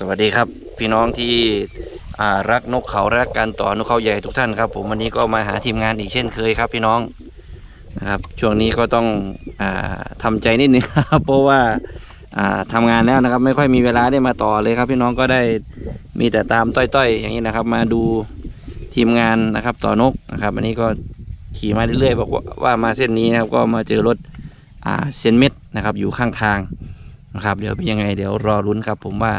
สวัสดีครับ พี่น้องที่รักนกเขารักการต่อนกเขาใหญ่ทุกท่านครับผมวันนี้ก็มาหาทีมงานอีกเช่นเคยครับ พี่น้องนะครับช่วงนี้ก็ต้องอาทำใจนิดนึงครับเพราะว่าอ่าทำงานแล้วนะครับ ไม่ค่อยมีเวลาได้มาต่อเลยครับ พี่น้องก็ได้มีแต่ตามต้อยๆ อย่างนี้นะครับ มาดูทีมงานนะครับ ต่อนกนะครับอันนี้ก็ขี่มาเรื่อยๆบอกว่าว่ามาเส้นนี้นะครับ ก็มาเจอรถอเซนเม็ดนะครับ อยู่ข้างทางนะครับ เดี๋ยวเป็นยังไงเดี๋ยวรอรุ้นครับ ผมว่า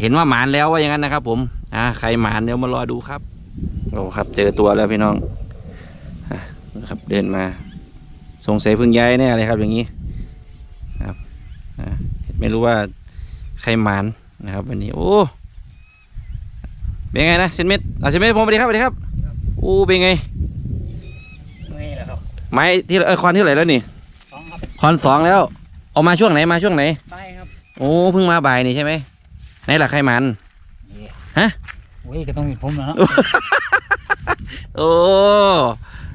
เห็นว่าหมานแล้วว่าอย่างนั้นนะครับ ผมอ่าใครหมานเดี๋ยวมารอดูครับโอ้ครับ เจอตัวแล้วพี่น้องอะนะครับเดินมาสงสัยเพึ่งย้ายแน่เลยครับอย่างนี้ครับอ่าไม่รู้ว่าใครหมานนะครับวันนี้โอ้เป็นไงนะเซนเม็ดอ่าเซนเม็ดผมสวัสดีครับสวัสดีครับโอ้เป็นไงไม่แหละครับไม้ที่เออคอนที่เท่าไหร่แล้วนี่สองครับคอนสองแล้ว เอามาช่วงไหนมาช่วงไหนใช่ครับโอ้เพิ่งมาบ่ายนี่ใช่ไหม ไหนล่ะใครหมันฮะโอ้ยก็ต้องมีผมแล้วเนาะโอ้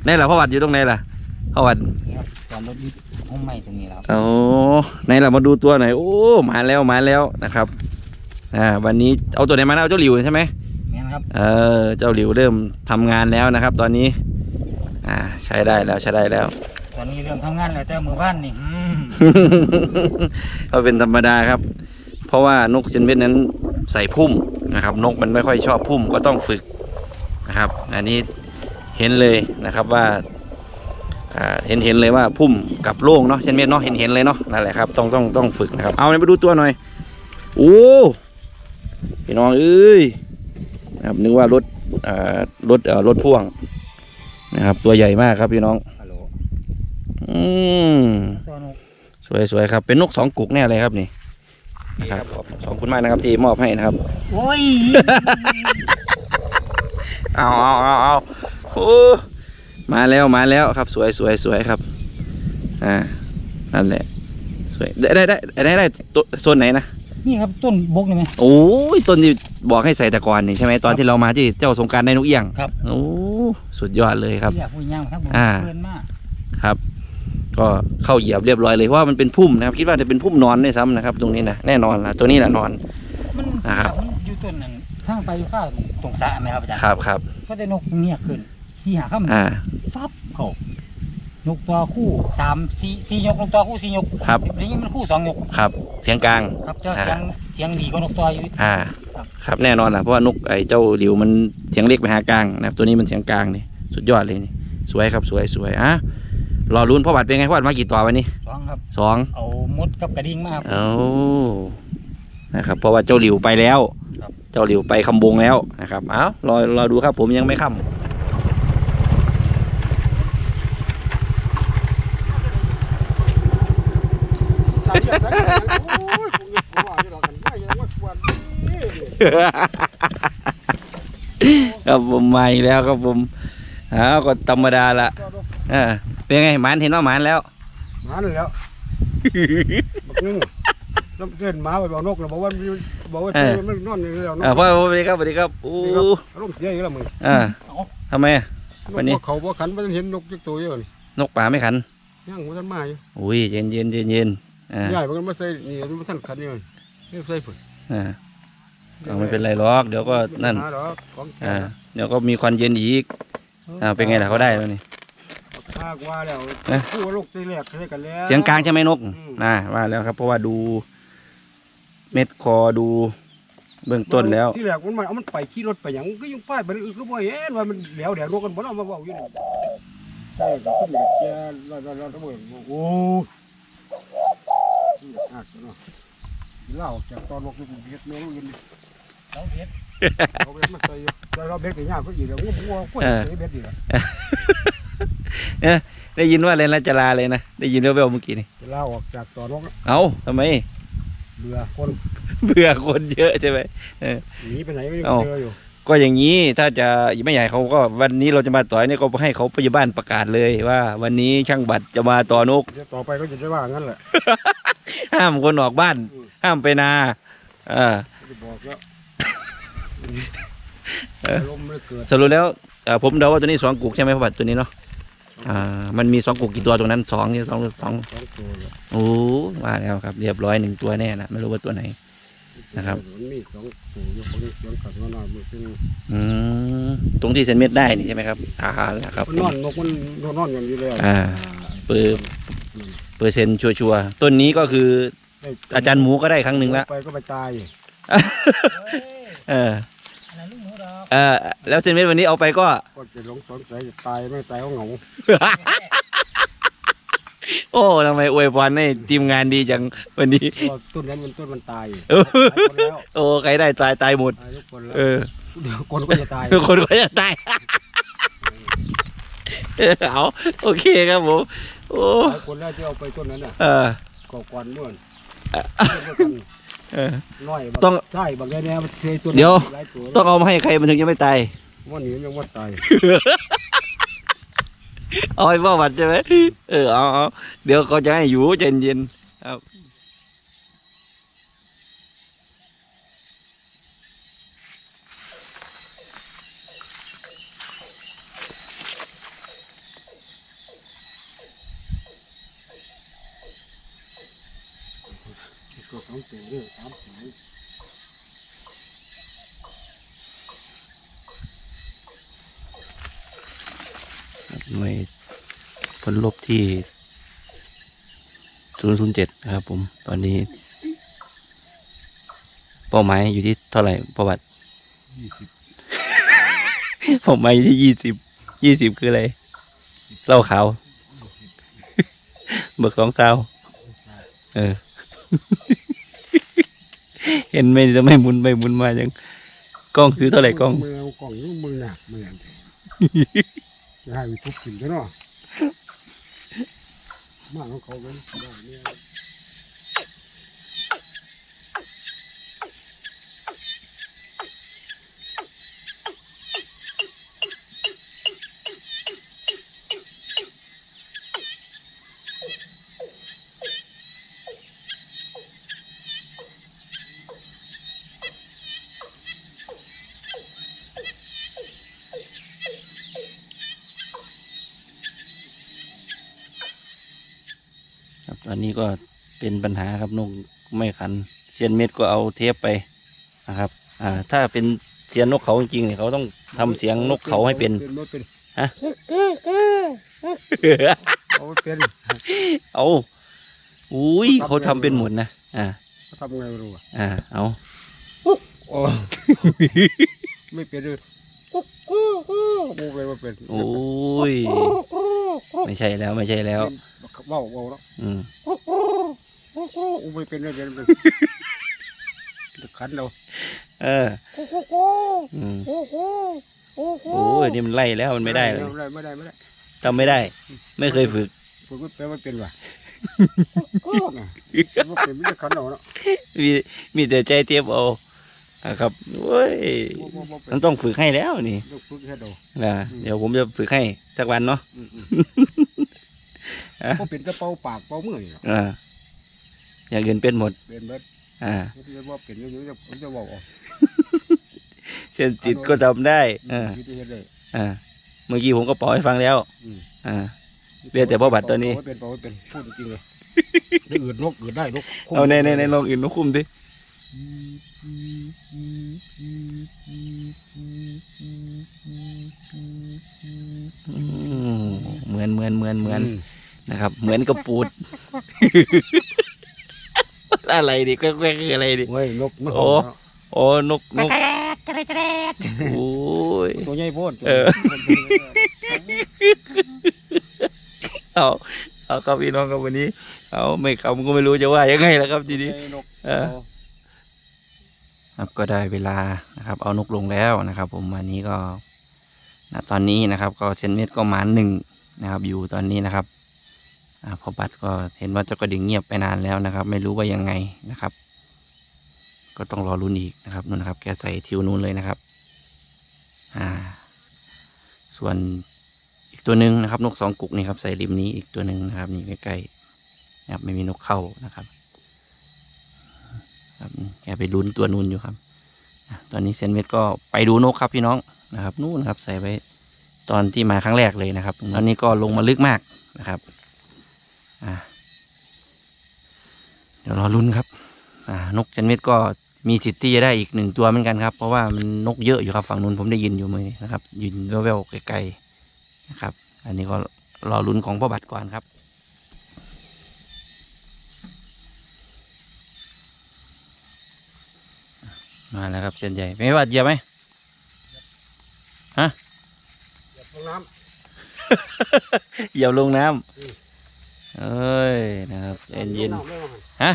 ไหนล่ะพ่อวัดอยู่ตรงไหนล่ะพ่อวัดนี่ครับจอดรถอยู่ห้องใหม่ตรงนี้แล้วครับโอ้ไหนล่ะมาดูตัวหน่อยโอ้มาแล้วมาแล้วนะครับอ่าวันนี้เอาตัวไหนมานะเอาเจ้าหลิวใช่ไหมนี่นะครับเออเจ้าหลิวเริ่มทำงานแล้วนะครับ ตอนนี้ อ่า ใช้ได้แล้วใช้ได้แล้ว ตอนนี้เริ่มทำงานแล้วแต่มือบ้านนี่อืมก็เป็นธรรมดาครับเพ ราะว่านกเซนเวสนั้นใส่พุ่มนะครับ นกมันไม่ค่อยชอบพุ่มก็ต้องฝึกนะครับ อันนี้เห็นเลยนะครับว่าอ่าเห็นเห็นเลยว่าพุ่มกับโล่งเนาะเซนเวสเนาะเห็นเห็นเลยเนาะนั่นแหละครับต้องต้องต้องฝึกนะครับ เอาไปดูตัวหน่อยโอ้พี่น้องเอ้ยนะครับนึกว่ารถอ่ารถเอ่อรถพ่วงนะครับ ตัวใหญ่มากครับพี่น้องฮัลโหลอืมตัวนกสวยสวยครับเป็นนกสองกุกแน่เลยครับนี่ นะครับขอบขอบคุณมากนะครับที่มอบให้นะครับโอ้ยเอาเอาเอาเอาโอ้มาแล้วมาแล้วครับ สวยสวยสวยครับ อ่านั่นแหละสวยได้ได้ได้ได้ได้ตัวโซนไหนนะนี่ครับต้นบกนี่ไหมโอ้ยต้นที่บอกให้ใส่ตะกอนนี่ใช่ไหมตอนที่เรามาที่เจ้าสงกรารในนกเอี้ยงครับโอ้สุดยอดเลยครับอยากพูดย่างครับผมอ่าเพื่อนมากครับ ก็เข้าเหยียบเรียบร้อยเลยเพราะว่ามันเป็นพุ่มนะครับคิดว่าจะเป็นพุ่มนอนด้วยซ้ำนะครับ ตรงนี้นะแน่นอนละตัวนี้แหละนอน มันนะครับ มันอยู่ต้นนั้นข้างไปอยู่ข้างตรงสระไหมครับอาจารย์ครับครับก็ได้นกเงียบขึ้นที่หาข้ามอ่า ฟับเขานกตัวคู่สามสี่สี่ยกนกตัวคู่สี่ยกครับอย่างนี้มันคู่สองยกครับเสียงกลาง ครับเจ้าอ่า เสียงเสียงดีกว่านกตัวอยู่ อ่า ครับ ครับแน่นอนล่ะเพราะว่านกไอ้เจ้าหลิวมันเสียงเล็กไปหากลางนะครับตัวนี้มันเสียงกลางนี่สุดยอดเลยนี่สวยครับสวยสวยอะ รอลุ้นพ่อบัตรเป็นไงพ่อบัตรมากี่ตัววันนี้สองครับ สองเอามดกับกระดิ่งมาครับ เอานะครับ เพราะว่าเจ้าหลิวไปแล้ว ครับ เจ้าหลิวไปคำบงแล้วนะครับ เอารอรอดูครับผมยังไม่ค่สายเลือดสายเลือดโอ้ยพวกนี้ผมว่าที่เรากันไม่ยังว่าควรนี่ำครับผมมาอีกแล้วครับผมอ้าวก็ธรรมดาละก็ดูอ่า เป็นไงหมานเห็นว่าหมานแล้ว หมาเลยแล้วบักนึงแล้วเกินหมาไปบอกนกแล้วบอกว่ามีบอกว่าเออ มันนอนอยู่แล้วนกอ่าพ่อสวัสดีครับสวัสดีครับโอ้อารมณ์เสียอีกแล้วมึงอ่าเอาทำไมอะนวันนี้กบ่เขาบ่ขันมันเห็นนกจักตัวอยู่นี่นกป่าไม่ขันยังมันทันมาอยู่อุ้ยเย็นเย็นเย็นเย็นอ่าใหญ่มันมาใส่นี่มันทันขันอยู่นี่ใส่ผุดอ่าเอาไม่เป็นไรหรอกเดี๋ยวก็นั่น หาดอกของแท้อ่าเดี๋ยวก็มีควันเย็นอีกอ่าเป็นไงล่ะเขาได้แล้วนี่ ภาคว่าแล้วเอ๊ะ คู่ลูกตีแรกใส่กันแล้ว เสียงกลางใช่ไหมนก อืมน่าว่าแล้วครับ เพราะว่าดู เม็ดคอดูเบื้องต้นแล้ว ที่แรกมันมาเอามันไปขี่รถไปหยังก็ยังป้ายไปอื่นก็บ่เห็นว่ามันเหลียวแดดนกกันบ่เอามาเว้าอยู่นี่ใช่ก็ขึ้นแบบแกเราเราเราต้องบอกโอ้ยน่าสนุกเล่าจากตอนนกนี่เฮ็ดเมนูอื่นเอาเห็ดเอาเบ็ดมาใส่แล้วเราเบ็ดก็ยากก็อีกแล้วงัวงัวกล้วยใส่เบ็ดอีกแล้ว ได้ยินว่าเรนราจลาเลยนะ ได้ยินแว่วๆเมื่อกี้นี่จะเล่าออกจากตอนนกเอ้าทำไม เบื่อคนเบื่อคนเยอะใช่ไหมหนีไปไหนไม่เอ้าเจออยู่ก็อย่างนี้ถ้าจะไม่ใหญ่เขาก็วันนี้เราจะมาต่อยนี่ก็ให้เขาพยาบาลประกาศเลยว่า วันนี้ช่างบัตรจะมาต่อนกเดี๋ยวต่อไปก็จะได้ว่างั้นแหละ ห้ามคนออกบ้าน ห้ามไปนาเออจะบอกแล้วเออลมไม่เกิดสรุปแล้วเอ่อผมเดาว่าตัวนี้สองกุกใช่ไหมพ่อบัตรตัวนี้เนาะ อ่ามันมีสองกุกกี่ตัวตรงนั้นสองนี่สองสองสองตัวเลยโอ้มาแล้วครับ เรียบร้อยหนึ่งตัวแน่นะไม่รู้ว่าตัวไหน นะครับ มันมีสองตัวอยู่คนเสียงขัดนอนมือซึ่งอืมตรงที่เซนเม็ดได้นี่ใช่ไหมครับอ่าแล้วครับ มันนอนนกมันนอนกันอยู่แล้วอ่าเปิด เปอร์เซ็นต์ชัวร์ๆต้นนี้ก็คืออาจารย์หมูก็ได้ครั้งหนึ่งแล้วไปก็ไปตาย เออ เออแล้วเซนเม็ดวันนี้เอาไปก็ ก็จะหลงสนใจจะตายไม่ตายเขาเหงาโอ้ทำไมอวยพรให้ทีมงานดีจังวันนี้ เพราะต้นนั้นมันต้นมันตายเออ ตายหมดแล้วโอ้ใครได้ตายตายหมด ตายทุกคนแล้วเออ เดี๋ยวคนก็จะตาย ทุกคนก็จะตาย เออเอาโอเคครับผม โอ้ หลายคนแล้วที่เอาไปต้นนั้นน่ะเออ ก่อกวนม่วนเออน้ อยบางต้องใช่บางแง่ๆมันเคยตัวเดี๋ยว หลายตัวต้องเอามาให้ใครมันถึงจะไม่ตายว่าหนียังว่าตายเอาให้พ่อบัตรใช่ไหมเออเอาเอาเดี๋ยวเขาจะให้อยู่เย็นเย็นๆครับก็สองตัวเด้อสามตัว หน่วยผลลบที่ศูนย์ศูนย์เจ็ดนะครับผม ตอนนี้ เป้าหมายอยู่ที่เท่าไหร่ประวัติยี่สิบเป้าหมายอยู่ที่ยี่สิบยี่สิบคืออะไรเหล้าขาวเบิกสองซาวเออ เห็นไหมจะไม่มุนไปหมุนมายังกล้องซื้อเท่าไหร่กล้องมือกล้องมือหนักมือ จะให้ทุบกินซะเนาะมาของเขาเป็นได้เนี่ย ตอนนี้ก็เป็นปัญหาครับนกไม่ขันเซียนเม็ดก็เอาเทปไปนะครับ อ่า ถ้าเป็นเซียนนกเขาจริงๆเนี่ยเขาต้องทำเสียงนกเขาให้เป็นเป็นเป็น ฮะ เอาเป็นเอาอุ้ยเขาทำเป็นหมดนะ อ่าเขาทำไงไม่รู้อะอ่า เอาโอ้ไม่เป็นเลยมูไปว่าเป็นโอ้ย ไม่ใช่แล้วไม่ใช่แล้ว เป็นเว้าเว้าแล้วอืมอู้ไม่เป็นไม่เป็นไม่เป็นขันเราเอออืมโอ้ยนี่มันไล่แล้วมันไม่ได้เลยไม่ได้ไม่ได้ไม่ได้ทำไม่ได้ ไม่เคยฝึกผมก็แปลว่าเป็นว่ะน่ะว่าเป็นไม่ได้ขันเราเนาะมีมีแต่ใจเทียบเอาอะครับโอ้ยบ่บ่บ่เป็มันนต้องฝึกให้แล้วนี่ยกฝึกให้เรานะเดี๋ยวผมจะฝึกให้สักวันเนาะ อืมอืมอะบ่เป็นกระเป๋าปากเป๋ามือนี่หรอกอ่าอย่างอื่นเป็นหมด เป็นเบิดอ่าผมจะว่าเป็นอยู่ๆจะผมจะบอกออกเส้นติดก็ทำได้อ่าวิธีเฮ็ดได้อ่าเมื่อกี้ผมก็ปล่อยให้ฟังแล้ว อืมอ่า เรียกแต่พ่อบัตรตัวนี้ เป่าไว้เป็นเป่าไว้เป็นพูดจริงๆเลยได้อื่นนกอื่นได้นกเอาในในในลองอื่นนกคุ้มดิอืมเหมือนเหมือนเหมือนเหมือน นะครับ เหมือนกับปูด อะไรดิแกล้ๆคืออะไรดิเว้ยนกนกโอ้โอ้นกนกโอ้ย ตัวใหญ่โพดเออ เอาเอาครับพี่น้องครับวันนี้ เอาไม่คำก็ไม่รู้จะว่ายังไงแล้วครับทีนี้นกเออครับก็ได้เวลานะครับ เอานกลงแล้วนะครับ ผมวันนี้ก็ณตอนนี้นะครับ ก็เซนเมตรก็มาหนึ่งนะครับ อยู่ตอนนี้นะครับอ่า พอบัตรก็เห็นว่าเจ้ากระดิ่งเงียบไปนานแล้วนะครับ ไม่รู้ว่ายังไงนะครับ ก็ต้องรอรุ่นอีกนะครับนู่นนะครับ แกใส่ทิวนู้นเลยนะครับ อ่า ส่วนอีกตัวหนึ่งนะครับ นกสองกุกนี่ครับใส่ริมนี้อีกตัวหนึ่งนะครับนี่ใกล้ๆนะครับไม่มีนกเข้านะครับครับแกไปลุ้นตัวนู้นอยู่ครับตอนนี้เซนเวทก็ไปดูนกครับพี่น้องนะครับนู่นครับใส่ไว้ตอนที่มาครั้งแรกเลยนะครับตอนนี้ก็ลงมาลึกมากนะครับ เดี๋ยวรอลุ้นครับอ่านกเซนเวทก็มีสิทธิ์ที่จะได้อีกหนึ่งตัวเหมือนกันครับ เพราะว่ามันนกเยอะอยู่ครับฝั่งนู้นผมได้ยินอยู่มือนี้นะครับยินแว่วๆไกลๆนะครับ อันนี้ก็รอลุ้นของพ่อบัตรก่อนครับมาแล้วครับเส้นใหญ่เป็นไงบัตรเหยียบไหมอย่าลงน้เหยียบลงน้อืมำ เอ้ยนะครับำเย็นอาบำเลยว่าหั่นฮะ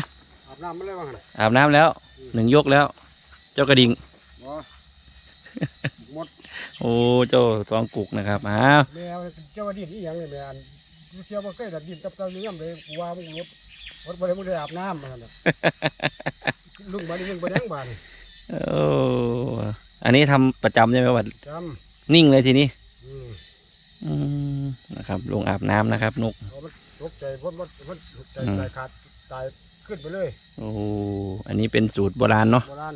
อาบน้ำไม่เลยว่าหั่นๆอาบน้ำแล้วหนึ่งยกแล้ว เจ้ากระดิ่งบ่หมดโอ้เจ้าสองกุกนะครับอ้าวแมวเจ้าว่าดินนี่ยังเลยแม่อันเชี่ยวบ่เคยดัดดินกับเจ้าเลี้ยงเลยกูว่ามึงรถรถบ่ได้มึงได้อาบน้ำมันน่ะลุงมานี่มึงไปยังบ้านโอ้อันนี้ทำประจำใช่ไหมบัตรจนิ่งเลยทีนี้ำอืมอืมนะครับลงอาบน้ำนะครับนกเอามัน ตกใจพ่นมันพ่นใจอืมตายขาดตายขึ้นไปเลยโอ้อันนี้เป็นสูตรโบราณเนาะโบราณ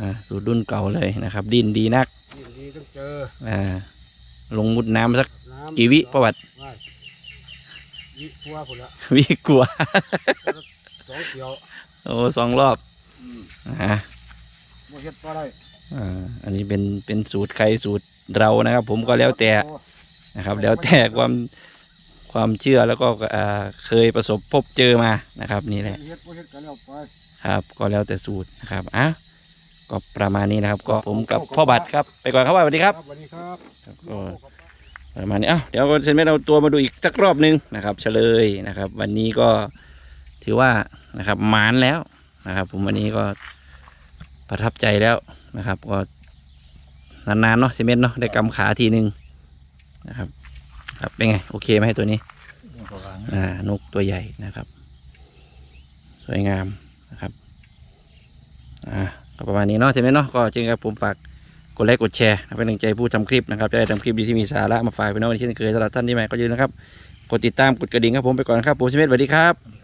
อ่าสูตรรุ่นเก่าเลยนะครับ ดินดีนักดีดีต้องเจออ่าลงมุดน้ำสักน้ำกี่วิประวัติว่าวิทัวพุ่นละวิกลัวสองเกี่ยวโอ้สองรอบอืมอ่าบ่เฮ็ดบ่ได้อ่าอันนี้เป็นเป็นสูตรใครสูตรเรานะครับ ผมก็แล้วแต่นะครับ แล้วแต่ความ ความเชื่อแล้วก็อ่าเคยประสบพบเจอมานะครับ นี่แหละเฮ็ดบ่เฮ็ดก็แล้วไปครับ ก็แล้วแต่สูตรนะครับอะก็ประมาณนี้นะครับ ก็ผมกับพ่อบัตรครับ ไปก่อนครับสวัสดีครับสวัสดีครับครับก็ประมาณนี้เอ้าเดี๋ยวเซนเมตเอาตัวมาดูอีกสักรอบหนึงนะครับเฉลยนะครับ วันนี้ก็ถือว่านะครับหมานแล้วนะครับ ผมวันนี้ก็ประทับใจแล้วนะครับ ก็นานๆเนาะเซเมนเนาะได้กำขาทีหนึ่งนะครับ ครับเป็นไง โอเคไหมตัวนี้อ่านกตัวใหญ่นะครับ สวยงามนะครับอ่าก็ประมาณนี้เนาะเซเมนเนาะก็จริงครับผมฝากกดไลค์กดแชร์นะเป็นกำลังใจผู้ทำคลิปนะครับจะได้ทำคลิปดีที่มีสาระมาฝากพี่น้องเช่นเคยสำหรับท่านที่ใหม่ก็อย่าลืมนะครับกดติดตามกดกระดิ่งครับผมไปก่อนนะครับผมชิเมตสวัสดีครับครับ